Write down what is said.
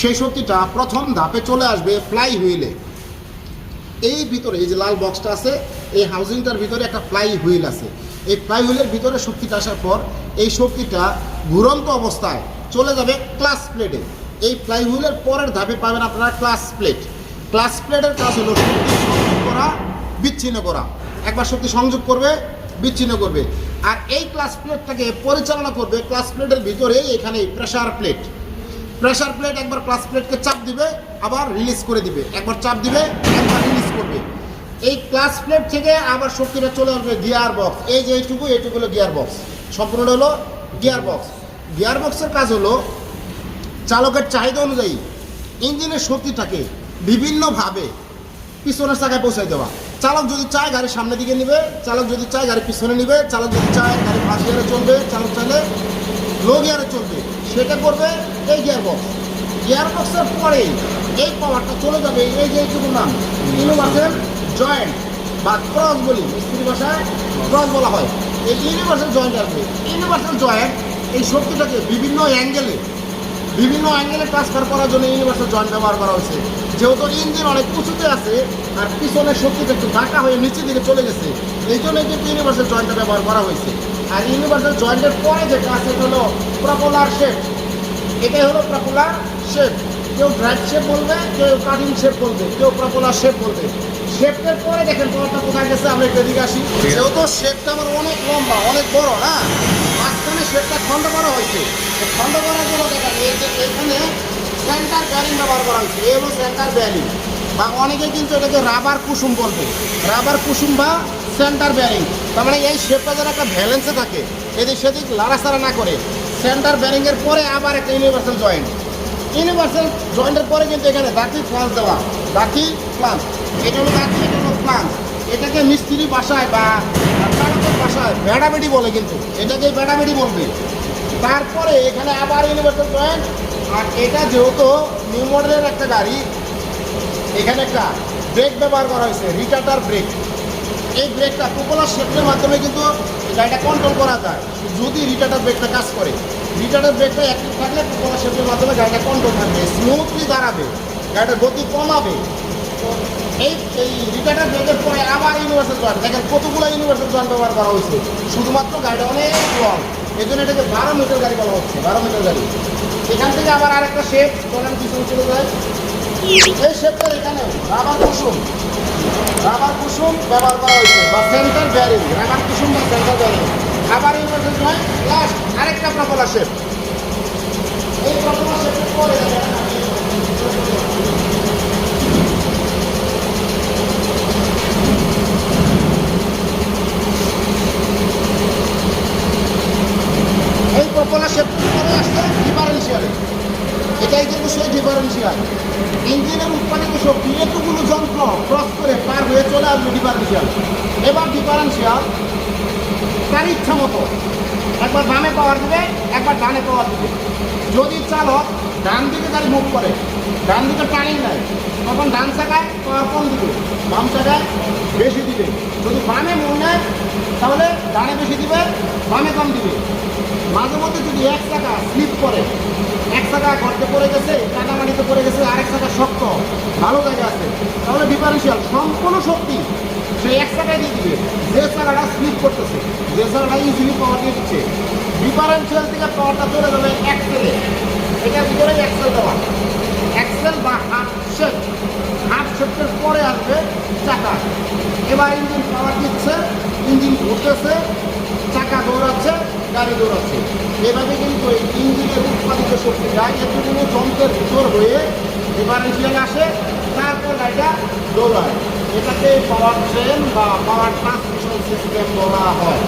সেই শক্তিটা প্রথম ধাপে চলে আসবে ফ্লাই হুইলে এই ভিতরে, এই যে লাল বক্সটা আছে, এই হাউজিংটার ভিতরে একটা ফ্লাই হুইল আছে। এই ফ্লাই হুইলের ভিতরে শক্তিটা আসার পর, এই শক্তিটা ঘুরন্ত অবস্থায় চলে যাবে ক্লাস প্লেটে এই ফ্লাই হুইলের পরের ধাপে পাবেন আপনারা ক্লাস প্লেট ক্লাস প্লেটের কাজ হলো শক্তি সংযোগ করা, বিচ্ছিন্ন করা। একবার শক্তি সংযোগ করবে, বিচ্ছিন্ন করবে। আর এই ক্লাস প্লেটটাকে পরিচালনা করবে ক্লাস প্লেটের ভিতরে এখানে প্রেসার প্লেট প্রেসার প্লেট একবার ক্লাস প্লেটকে চাপ দিবে, আবার রিলিজ করে দিবে। একবার চাপ দিবে, একবার রিলিজ করবে। এই ক্লাস প্লেট থেকে আবার শক্তিটা চলে আসবে গিয়ার বক্স এই যে এইটুকু এইটুকু হলো গিয়ার বক্স সম্পূর্ণ হলো গিয়ার বক্স গিয়ার বক্সের কাজ হলো চালকের চাহিদা অনুযায়ী ইঞ্জিনের শক্তিটাকে বিভিন্নভাবে পিছনের চাকায় পৌঁছে দেওয়া। চালক যদি চায় গাড়ি সামনের দিকে নিবে, চালক যদি চায় গাড়ি পিছনে নিবে, চালক যদি চায় গাড়ি ফার্স্ট গিয়ারে চলবে, চালক চাইলে লো গিয়ারে চলবে। সেটা করবে এই গিয়ার বক্স গিয়ার বক্সের পরেই এই পাওয়ারটা চলে যাবে, এই যে এইটুকু নাম। ইউনিভার্সাল জয়েন্ট বা ক্রস বলি মিস্ত্রি ভাষায় ক্রস বলা হয়। এই ইউনিভার্সাল জয়েন্ট আসবে ইউনিভার্সাল জয়েন্ট এই শক্তিটাকে বিভিন্ন অ্যাঙ্গেলে বিভিন্ন অ্যাঙ্গেলে ট্রান্সফার করার জন্য ইউনিভার্সাল জয়েন্ট ব্যবহার করা হয়েছে। যেহেতু ইঞ্জিন অনেক উঁচুতে আছে আর পিছনের শক্তিটা একটু ঢাকা হয়ে নিচের দিকে চলে গেছে, এই জন্য কিন্তু ইউনিভার্সাল জয়েন্টটা ব্যবহার করা হয়েছে। আর ইউনিভার্সাল জয়েন্টের পরে যেটা আছে হলো প্রপোলার শেপ এটাই হলো প্রপোলার শেপ। কেউ ড্রাইভ শেপ বলবে, কেউ কাটিং শেপ বলবে, কেউ প্রপোলার শেপ বলবে। শেপের পরে দেখেন পাওয়ারটা কোথায় গেছে, আমরা একটু এদিকে আসি। যেহেতু শেপটা আমার অনেক লম্বা, অনেক বড় হ্যাঁ? মাঝখানে শেপটা খণ্ড করা হয়েছে। খণ্ড করার জন্য দেখেন, এই যে এখানে সেন্টার ব্যারিং ব্যবহার করা হয়েছে, এই হলো সেন্টার ব্যারিং বা অনেকে কিন্তু এটাকে রাবার কুসুম বলবে। রাবার কুসুম বা সেন্টার ব্যারিং তার মানে এই শেপটা যেন একটা ব্যালেন্সে থাকে, এদিক সেদিক লাড়াচাড়া না করে। সেন্টার ব্যারিংয়ের পরে আবার একটা ইউনিভার্সাল জয়েন্ট। ইউনিভার্সাল জয়েন্টের পরে কিন্তু এখানে দাঁতি ফ্লান্স দেওয়া। দাঁতি ফ্লান্স এটা হলো দাঁতি এটা হলো ফ্লান্স এটাকে মিস্ত্রি বাসায় বা বাসায় বেড়াবেড়ি বলে কিন্তু। এটাকে বেড়াবেড়ি বলবে। তারপরে এখানে আবার ইউনিভার্সাল জয়েন্ট। আর এটা যেহেতু নিউ মডেলের একটা গাড়ি, এখানে একটা ব্রেক ব্যবহার করা হয়েছে, রিটার্টার ব্রেক। এই ব্রেকটা পোপোলার শেপের মাধ্যমে কিন্তু গাড়িটা কন্ট্রোল করা যায়। যদি রিটার্টার ব্রেকটা কাজ করে। রিটার্টার ব্রেকটা অ্যাক্টিভ থাকলে কোনো শেপের মাধ্যমে গাড়িটা কন্ট্রোল থাকবে। স্মুথলি দাঁড়াবে। গাড়িটার গতি কমাবে। তো এই এই রিটার্টার ব্রেকের পরে আবার ইউনিভার্সাল জয়েন্ট দেখেন কতগুলো ইউনিভার্সাল জয়েন্ট ব্যবহার করা হয়েছে। শুধুমাত্র গাড়িটা অনেক লং এই জন্য এটাকে বারো মিটার গাড়ি বলা হচ্ছে, বারো মিটার গাড়ি। এখান থেকে আবার আরেকটা শেপ চলেন পিছনে চলে যায়। এই শেপটা এখানে রাবার কুসুম। রাবার কুসুম ব্যবহার করা হয়েছে, বা সেন্টার ব্যারিং রাবার কুসুম বা সেন্টার আবার ইউনিভার্সাল জয়েন্ট লাস্ট আরেকটা প্রপোলার শেপ এই প্রপোলার শেপের পরে এই প্রপোলার শেপের পরে আসছে ডিফারেন্সিয়ালে এটাই কিন্তু সেই ডিফারেন্সিয়াল ইঞ্জিনের উৎপাদিত শক্তি, এতগুলো যন্ত্র ক্রস করে পার হয়ে চলে আসবে ডিফারেন্সিয়াল এবার ডিফারেন্সিয়াল তার ইচ্ছা মতো। একবার বামে পাওয়ার দিবে, একবার ডানে পাওয়ার দিবে। যদি চালক ডান দিকে গাড়ি মুভ করে। ডান দিকে টানিং নেয়। তখন ডান চাকায় পাওয়ার কম দিবে, বাম চাকায় বেশি দিবে। যদি বামে মুভ নেয়, তাহলে ডানে বেশি দিবে, বামে কম দিবে। মাঝে মধ্যে যদি এক চাকা স্লিপ করে, এক চাকা গর্তে পড়ে গেছে কাটামাটিতে পড়ে গেছে, আরেক চাকা শক্ত, ভালো জায়গা আছে, তাহলে ডিফারেন্সিয়াল সম্পূর্ণ শক্তি সেই এক চাকায় দিয়ে যে চাকাটা স্লিপ করতেছে, যে চাকাটা ইজিলি পাওয়ার দিচ্ছে ডিফারেন্সিয়াল থেকে পাওয়ারটা চলে যাবে এক্সেলে এটার ভিতরে এক্সেল দেওয়া। এক্সেল বা হাফ শেপ হাফ শেপের পরে আসবে চাকা। এবার ইঞ্জিন পাওয়ার দিচ্ছে ইঞ্জিন ঘুরতেছে, চাকা দৌড়াচ্ছে, গাড়ি দৌড়াচ্ছে। এভাবে কিন্তু এই ইঞ্জিনের উৎপাদিত শক্তি যায় এতগুলো যন্ত্রের ভিতর হয়ে ডিফারেন্সিয়াল আসে, তারপর গাড়িটা দৌড়ায়। এটাকে পাওয়ার ট্রেন বা পাওয়ার ট্রান্সমিশন সিস্টেম বলা হয়।